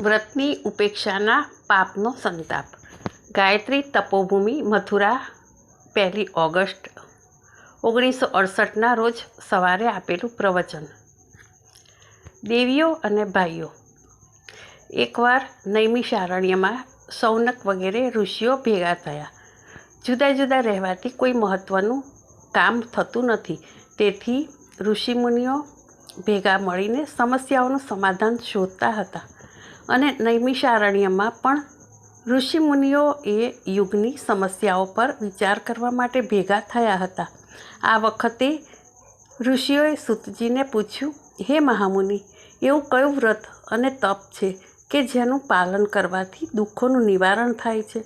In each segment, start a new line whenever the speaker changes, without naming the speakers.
વ્રતની ઉપેક્ષાના પાપનો સંતાપ. ગાયત્રી તપોભૂમિ, મથુરા, પહેલી ઓગસ્ટ, ઓગણીસો અડસઠના રોજ સવારે આપેલું પ્રવચન. દેવીઓ અને ભાઈઓ, એકવાર નૈમિષારણ્યમાં સૌનક વગેરે ઋષિઓ ભેગા થયા. જુદા જુદા રહેવાથી કોઈ મહત્ત્વનું કામ થતું નથી. તેથી ઋષિમુનિઓ ભેગા મળીને સમસ્યાઓનું સમાધાન શોધતા હતા. અને નૈમિષારણ્યમાં પણ ઋષિમુનિઓ એ યુગની સમસ્યાઓ પર વિચાર કરવા માટે ભેગા થયા હતા. આ વખતે ઋષિઓએ સુતજીને પૂછ્યું, હે મહામુનિ, એવું કયું વ્રત અને તપ છે કે જેનું પાલન કરવાથી દુઃખોનું નિવારણ થાય છે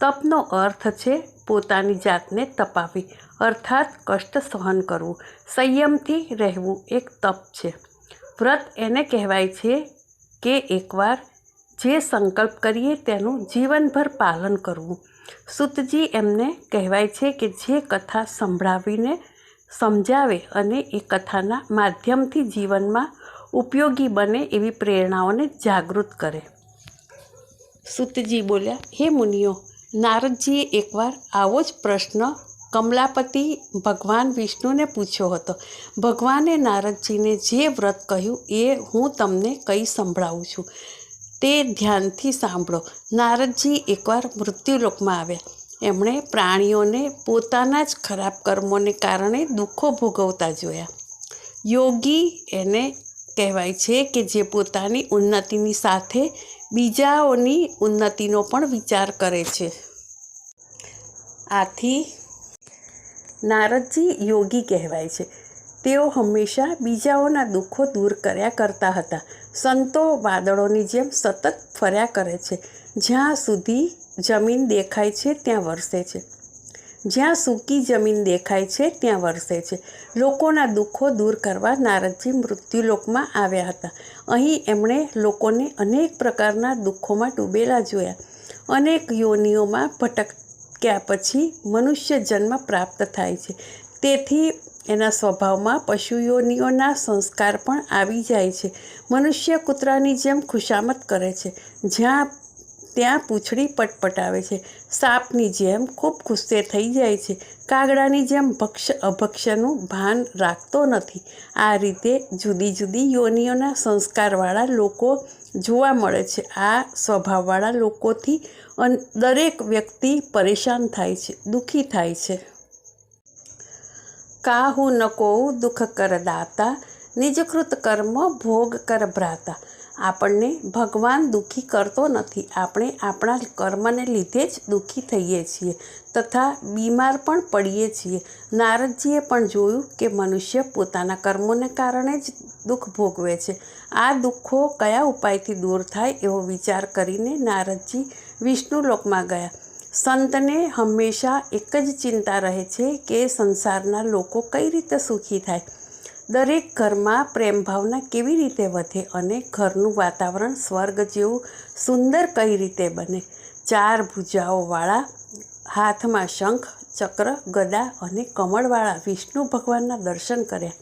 તપનો અર્થ છે પોતાની જાતને તપાવી, અર્થાત કષ્ટ સહન કરવું, સંયમથી રહેવું એક તપ છે. વ્રત એને કહેવાય છે કે એકવાર જે સંકલ્પ કરીએ તેનું જીવનભર પાલન કરવું. સુતજી એમને કહેવાય છે કે જે કથા સંભળાવીને સમજાવે અને એ કથાના માધ્યમથી જીવનમાં ઉપયોગી બને એવી પ્રેરણાઓને જાગૃત કરે. સુતજી બોલ્યા, હે મુનિઓ, નારદજીએ એકવાર આવો જ પ્રશ્ન કમલાપતિ ભગવાન વિષ્ણુને પૂછ્યો હતો. ભગવાને નારદજીને જે વ્રત કહ્યું એ હું તમને કહી સંભળાવું છું. તે ધ્યાનથી સાંભળો. નારદજી એકવાર મૃત્યુલોકમાં આવ્યા. એમણે પ્રાણીઓને પોતાના જ ખરાબ કર્મોને કારણે દુઃખો ભોગવતા જોયા. યોગી એને કહેવાય છે કે જે પોતાની ઉન્નતિની સાથે બીજાઓની ઉન્નતિનો પણ વિચાર કરે છે. આથી નારદજી યોગી કહેવાય છે. તેઓ હંમેશા બીજાઓના દુઃખો દૂર કર્યા કરતા હતા. સંતો વાદળોની જેમ સતત ફર્યા કરે છે. જ્યાં સુધી જમીન દેખાય છે, ત્યાં વરસે છે. જ્યાં સૂકી જમીન દેખાય છે, ત્યાં વરસે છે. લોકોના દુઃખો દૂર કરવા નારદજી મૃત્યુલોકમાં આવ્યા હતા. અહીં એમણે લોકોને અનેક પ્રકારના દુઃખોમાં ડૂબેલા જોયા. અનેક યોનિઓમાં ભટક્યા પછી મનુષ્ય જન્મ પ્રાપ્ત થાય છે. તેથી એના સ્વભાવમાં પશુ યોનિઓના સંસ્કાર પણ આવી જાય છે. મનુષ્ય કૂતરાની જેમ ખુશામત કરે છે. જ્યાં ત્યાં પૂંછડી પટપટાવે છે. સાપની જેમ ખૂબ ગુસ્સે થઈ જાય છે. કાગડાની જેમ ભક્ષ અભક્ષનું ભાન રાખતો નથી. આ રીતે જુદી જુદી યોનિઓના સંસ્કારવાળા લોકો જોવા મળે છે. આ સ્વભાવવાળા લોકોથી દરેક વ્યક્તિ પરેશાન થાય છે, દુઃખી થાય છે. કાહુ ન કહું દુઃખ કર દાતા, નિજકૃત કર્મ ભોગ કર ભ્રાતા. આપણને ભગવાન દુઃખી કરતો નથી. આપણે આપણા કર્મને લીધે જ દુઃખી થઈએ છીએ. તથા બીમાર પણ પડીએ છીએ. નારદજીએ પણ જોયું કે મનુષ્ય પોતાના કર્મોને કારણે જ દુઃખ ભોગવે છે. આ દુઃખો કયા ઉપાયથી દૂર થાય એવો વિચાર કરીને નારદજી વિષ્ણુલોકમાં ગયા. સંતને હંમેશા એક જ ચિંતા રહે છે કે સંસારના લોકો કઈ રીતે સુખી થાય. દરેક ઘરમાં પ્રેમ ભાવના કેવી રીતે વધે અને ઘરનું વાતાવરણ સ્વર્ગ જેવું સુંદર કઈ રીતે બને. ચાર ભુજાઓવાળા હાથમાં શંખ, ચક્ર, ગદા અને કમળવાળા વિષ્ણુ ભગવાનના દર્શન કર્યા.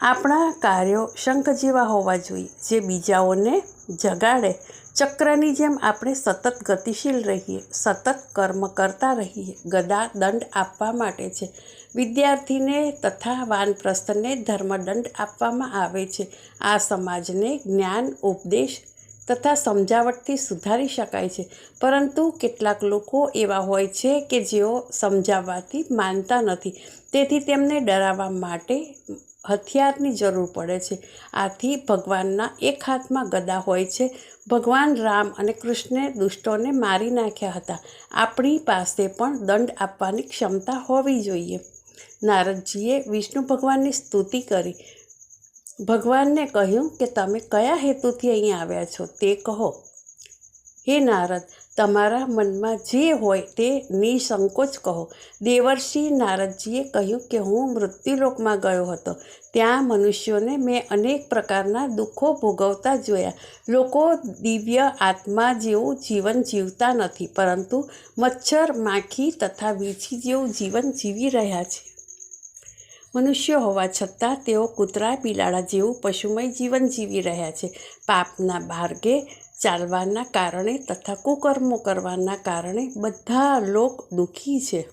આપણા કાર્યો શંખ જેવા હોવા જોઈએ, જે બીજાઓને જગાડે. ચક્રની જેમ આપણે સતત ગતિશીલ રહીએ, સતત કર્મ કરતા રહીએ, ગદા દંડ આપવા માટે છે. વિદ્યાર્થીને તથા વાનપ્રસ્થને ધર્મદંડ આપવામાં આવે છે. આ સમાજને જ્ઞાન, ઉપદેશ તથા સમજાવટથી સુધારી શકાય છે. પરંતુ કેટલાક લોકો એવા હોય છે કે જેઓ સમજાવવાથી માનતા નથી. તેથી તેમને ડરાવવા માટે હથિયારની જરૂર પડે છે. આથી ભગવાનના એક હાથમાં ગદા હોય છે. ભગવાન રામ અને કૃષ્ણે દુષ્ટોને મારી નાખ્યા હતા. આપણી પાસે પણ દંડ આપવાની ક્ષમતા હોવી જોઈએ. નારદજીએ વિષ્ણુ ભગવાનની સ્તુતિ કરી. ભગવાનને કહ્યું કે તમે કયા હેતુથી અહીં આવ્યા છો તે કહો. હે નારદ, તમારા મનમાં જે હોય તે નિસંકોચ કહો. દેવર્ષિ નારદજીએ કહ્યું કે હું મૃત્યુલોકમાં ગયો હતો. ત્યાં મનુષ્યોને મેં અનેક પ્રકારના દુઃખો ભોગવતા જોયા. લોકો દિવ્ય આત્મા જેવું જીવન જીવતા નથી, પરંતુ મચ્છર, માખી તથા વીછી જેવું જીવન જીવી રહ્યા છે. મનુષ્ય હોવા છતાં તેઓ કૂતરા, બિલાડા જેવું પશુમય જીવન જીવી રહ્યા છે. પાપના માર્ગે ચાલવાના કારણે તથા કુકર્મો કરવાના કારણે બધા લોક દુઃખી છે.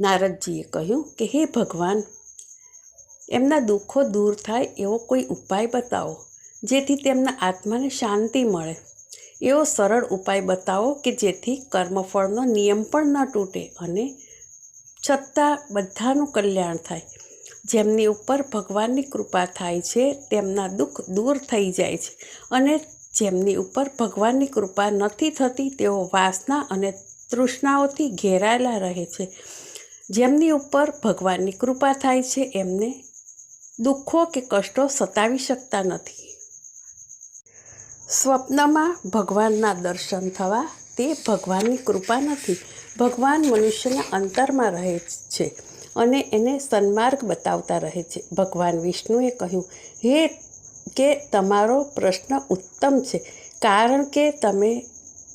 નારદજીએ કહ્યું કે, હે ભગવાન, એમના દુઃખો દૂર થાય એવો કોઈ ઉપાય બતાવો, જેથી તેમના આત્માને શાંતિ મળે. એવો સરળ ઉપાય બતાવો કે જેથી કર્મફળનો નિયમ પણ ન તૂટે અને છતાં બધાનું કલ્યાણ થાય. જેમની ઉપર ભગવાનની કૃપા થાય છે, તેમના દુઃખ દૂર થઈ જાય છે. અને જેમની ઉપર ભગવાનની કૃપા નથી થતી, તેઓ વાસના અને તૃષ્ણાઓથી ઘેરાયેલા રહે છે. જેમની ઉપર ભગવાનની કૃપા થાય છે, એમને દુઃખો કે કષ્ટો સતાવી શકતા નથી. સ્વપ્નમાં ભગવાનના દર્શન થવા તે ભગવાનની કૃપા નથી. ભગવાન મનુષ્યના અંતરમાં રહે છે અને એને સન્માર્ગ બતાવતા રહે છે. ભગવાન વિષ્ણુએ કહ્યું, હે, કે તમારો પ્રશ્ન ઉત્તમ છે, કારણ કે તમે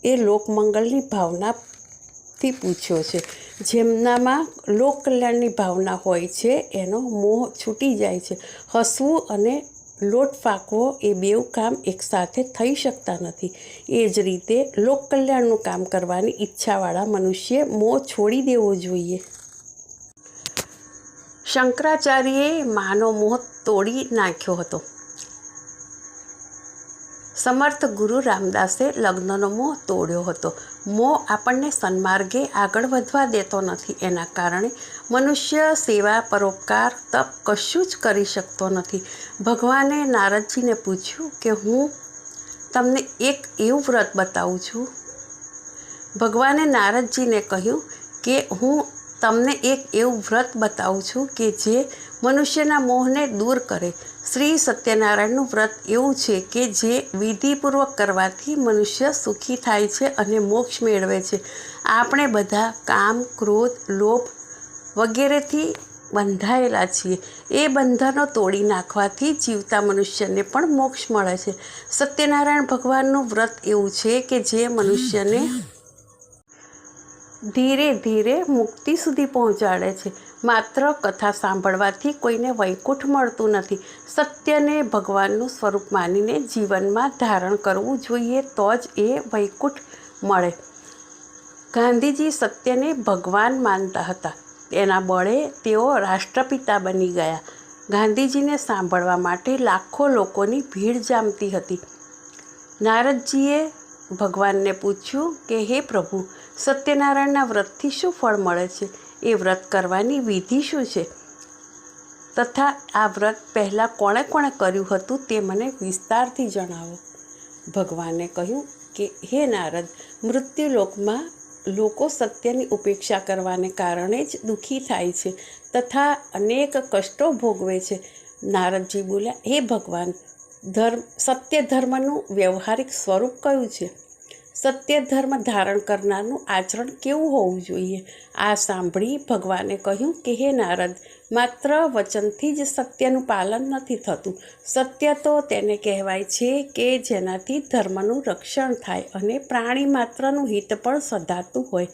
એ લોકમંગલની ભાવનાથી પૂછ્યો છે. જેમનામાં લોક કલ્યાણની ભાવના હોય છે, એનો મોહ છૂટી જાય છે. હસવું અને લોટ ફાંકવો એ બેઉ કામ એકસાથે થઈ શકતા નથી. એ જ રીતે લોક કલ્યાણનું કામ કરવાની ઈચ્છાવાળા મનુષ્યે મોં છોડી દેવો જોઈએ. શંકરાચાર્યએ માનો મોહ તોડી નાખ્યો હતો. સમર્થ ગુરુ રામદાસે લગ્નનો મોહ તોડ્યો હતો. મોહ આપણને સન્માર્ગે આગળ વધવા દેતો નથી. એના કારણે મનુષ્ય સેવા, પરોપકાર, તપ કશું જ કરી શકતો નથી. ભગવાને નારદજીને પૂછ્યું કે, હું તમને એક એવું વ્રત બતાવું છું? ભગવાને નારદજીને કહ્યું કે, હું તમને એક એવું વ્રત બતાવું છું કે જે મનુષ્યના મોહને દૂર કરે. શ્રી સત્યનારાયણનું વ્રત એવું છે કે જે વિધિપૂર્વક કરવાથી મનુષ્ય સુખી થાય છે અને મોક્ષ મેળવે છે. આપણે બધા કામ, ક્રોધ, લોભ વગેરેથી બંધાયેલા છીએ. એ બંધનો તોડી નાખવાથી જીવતા મનુષ્યને પણ મોક્ષ મળે છે. સત્યનારાયણ ભગવાનનું વ્રત એવું છે કે જે મનુષ્યને ધીરે ધીરે મુક્તિ સુધી પહોંચાડે છે. માત્ર કથા સાંભળવાથી કોઈને વૈકુંઠ મળતું નથી. સત્યને ભગવાનનું સ્વરૂપ માનીને જીવનમાં ધારણ કરવું જોઈએ તો જ એ વૈકુંઠ મળે. ગાંધીજી સત્યને ભગવાન માનતા હતા. તેના બળે તેઓ રાષ્ટ્રપિતા બની ગયા. ગાંધીજીને સાંભળવા માટે લાખો લોકોની ભીડ જામતી હતી. નારદજીએ ભગવાનને પૂછ્યું કે, હે પ્રભુ, સત્યનારાયણના વ્રતથી શું ફળ મળે છે? એ વ્રત કરવાની વિધિ શું છે? તથા આ વ્રત પહેલાં કોણે કોણે કર્યું હતું તે મને વિસ્તારથી જણાવો. ભગવાને કહ્યું કે, હે નારદ, મૃત્યુલોકમાં લોકો સત્યની ઉપેક્ષા કરવાને કારણે જ દુઃખી થાય છે તથા અનેક કષ્ટો ભોગવે છે. નારદજી બોલ્યા, હે ભગવાન, ધર્મ, સત્ય ધર્મનું વ્યવહારિક સ્વરૂપ કયું છે? સત્ય ધર્મ ધારણ કરનારનું આચરણ કેવું હોવું જોઈએ? આ સાંભળી ભગવાને કહ્યું કે, હે નારદ, માત્ર વચનથી જ સત્યનું પાલન નથી થતું. સત્ય તો તેને કહેવાય છે કે જેનાથી ધર્મનું રક્ષણ થાય અને પ્રાણી માત્રનું હિત પણ સધાતું હોય.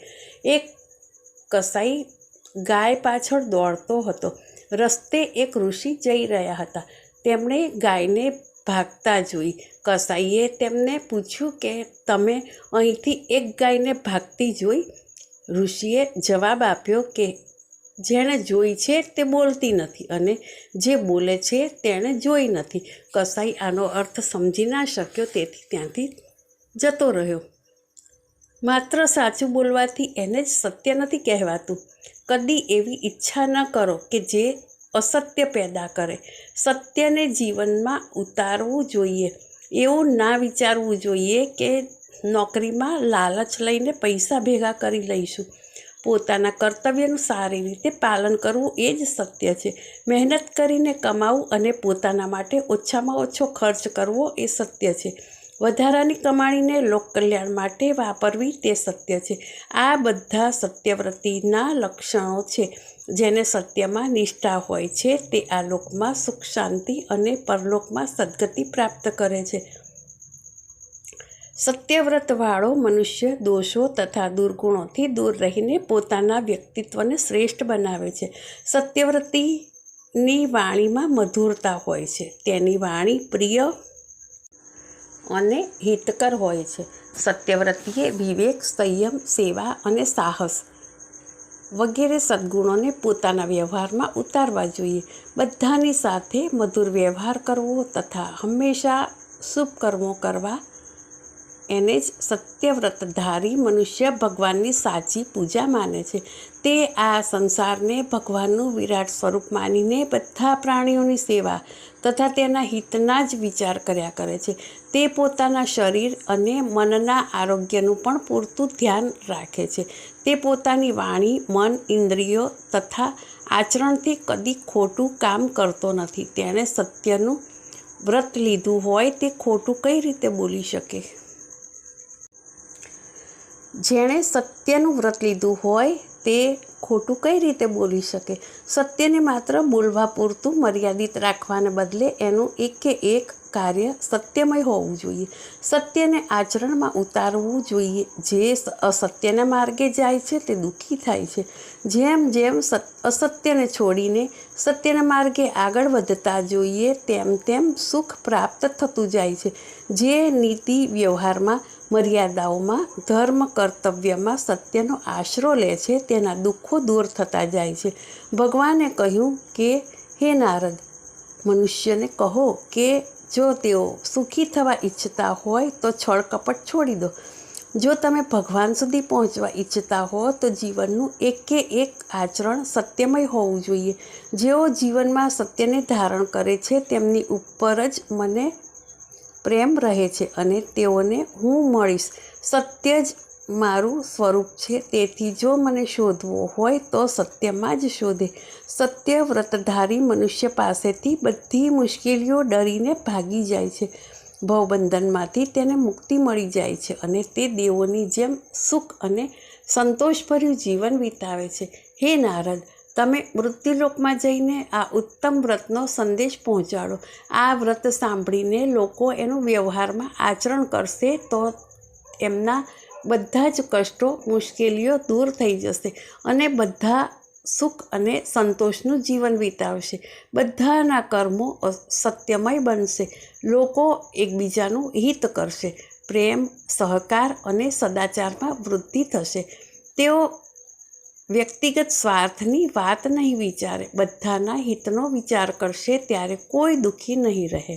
એક કસાઈ ગાય પાછળ દોડતો હતો. રસ્તે એક ઋષિ જઈ રહ્યા હતા. તેમણે ગાયને ભાગતા જોઈ. કસાઈએ તેમને પૂછ્યું કે, તમે અહીંથી એક ગાયને ભાગતી જોઈ? ઋષિએ જવાબ આપ્યો કે, જેણે જોઈ છે તે બોલતી નથી અને જે બોલે છે તેણે જોઈ નથી. કસાઈ આનો અર્થ સમજી ના શક્યો તેથી ત્યાંથી જતો રહ્યો. માત્ર સાચું બોલવાથી એને જ સત્ય નથી કહેવાતું. કદી એવી ઈચ્છા ન કરો કે જે અસત્ય પેદા કરે. સત્યને જીવનમાં ઉતારવું જોઈએ. એવું ના વિચારવું જોઈએ કે નોકરીમાં લાલચ લઈને પૈસા ભેગા કરી લઈશું. પોતાના કર્તવ્યનું સારી રીતે પાલન કરવું એ જ સત્ય છે. મહેનત કરીને કમાવું અને પોતાના માટે ઓછામાં ઓછો ખર્ચ કરવો એ સત્ય છે. વધારાની કમાણીને લોકકલ્યાણ માટે વાપરવી તે સત્ય છે. આ બધા સત્યવ્રતિના લક્ષણો છે. જેને સત્યમાં નિષ્ઠા હોય છે તે આ લોકમાં સુખ, શાંતિ અને પરલોકમાં સદગતિ પ્રાપ્ત કરે છે. સત્યવ્રતવાળો મનુષ્ય દોષો તથા દુર્ગુણોથી દૂર રહીને પોતાના વ્યક્તિત્વને શ્રેષ્ઠ બનાવે છે. સત્યવ્રતીની વાણીમાં મધુરતા હોય છે. તેની વાણી પ્રિય અને હિતકર હોય છે. સત્યવ્રતીએ વિવેક, સંયમ, સેવા અને સાહસ વગેરે સદ્ગુણોને પોતાના વ્યવહારમાં ઉતારવા જોઈએ. બધાની સાથે મધુર વ્યવહાર કરવો તથા હંમેશા શુભ કર્મો કરવા એને જ સત્યવ્રતધારી મનુષ્ય ભગવાનની સાચી પૂજા માને છે. તે આ સંસારને ભગવાનનું વિરાટ સ્વરૂપ માનીને બધા પ્રાણીઓની સેવા તથા તેના હિતના જ વિચાર કર્યા કરે છે. તે પોતાના શરીર અને મનના આરોગ્યનું પણ પૂરતું ધ્યાન રાખે છે. તે પોતાની વાણી, મન, ઇન્દ્રિયો તથા આચરણથી કદી ખોટું કામ કરતો નથી. તેણે સત્યનું વ્રત લીધું હોય તે ખોટું કઈ રીતે બોલી શકે? જેણે સત્યનું વ્રત લીધું હોય તે ખોટું કઈ રીતે બોલી શકે? સત્યને માત્ર બોલવા પૂરતું મર્યાદિત રાખવાને બદલે એનું એક કે એક કાર્ય સત્યમય હોવું જોઈએ. સત્યને આચરણમાં ઉતારવું જોઈએ. જે અસત્યના માર્ગે જાય છે તે દુઃખી થાય છે. જેમ જેમ અસત્યને છોડીને સત્યના માર્ગે આગળ વધતા જોઈએ, તેમ તેમ સુખ પ્રાપ્ત થતું જાય છે. જે નીતિ વ્યવહારમાં મર્યાદાઓમાં, ધર્મ કર્તવ્યમાં સત્યનો આશરો લે છે, તેના દુઃખો દૂર થતા જાય છે. ભગવાને કહ્યું કે, હે નારદ, મનુષ્યને કહો કે, જો તેઓ સુખી થવા ઈચ્છતા હોય, તો છળ કપટ છોડી દો. જો તમે ભગવાન સુધી પહોંચવા ઈચ્છતા હો, તો જીવનનું એકે એક આચરણ સત્યમય હોવું જોઈએ. જેઓ જીવનમાં સત્યને ધારણ કરે છે, તેમની ઉપર જ મને પ્રેમ રહે છે અને તેઓને હું મળીશ. સત્ય જ મારું સ્વરૂપ છે. તેથી જો મને શોધવો હોય તો સત્યમાં જ શોધે. સત્ય વ્રતધારી મનુષ્ય પાસેથી બધી મુશ્કેલીઓ ડરીને ભાગી જાય છે. ભવબંધનમાંથી તેને મુક્તિ મળી જાય છે અને તે દેવોની જેમ સુખ અને સંતોષભર્યું જીવન વિતાવે છે. હે નારદ તમે મૃત્યુલોકમાં જઈને આ ઉત્તમ વ્રતનો સંદેશ પહોંચાડો. આ વ્રત સાંભળીને લોકો એનું વ્યવહારમાં આચરણ કરશે તો એમના બધા જ કષ્ટો, મુશ્કેલીઓ દૂર થઈ જશે અને બધા સુખ અને સંતોષનું જીવન વિતાવશે. બધાના કર્મો સત્યમય બનશે. લોકો એકબીજાનું હિત કરશે. પ્રેમ, સહકાર અને સદાચારમાં વૃદ્ધિ થશે. તેઓ વ્યક્તિગત સ્વાર્થની વાત નહીં વિચારે બધાના હિતનો વિચાર કરશે ત્યારે કોઈ દુઃખી નહીં રહે.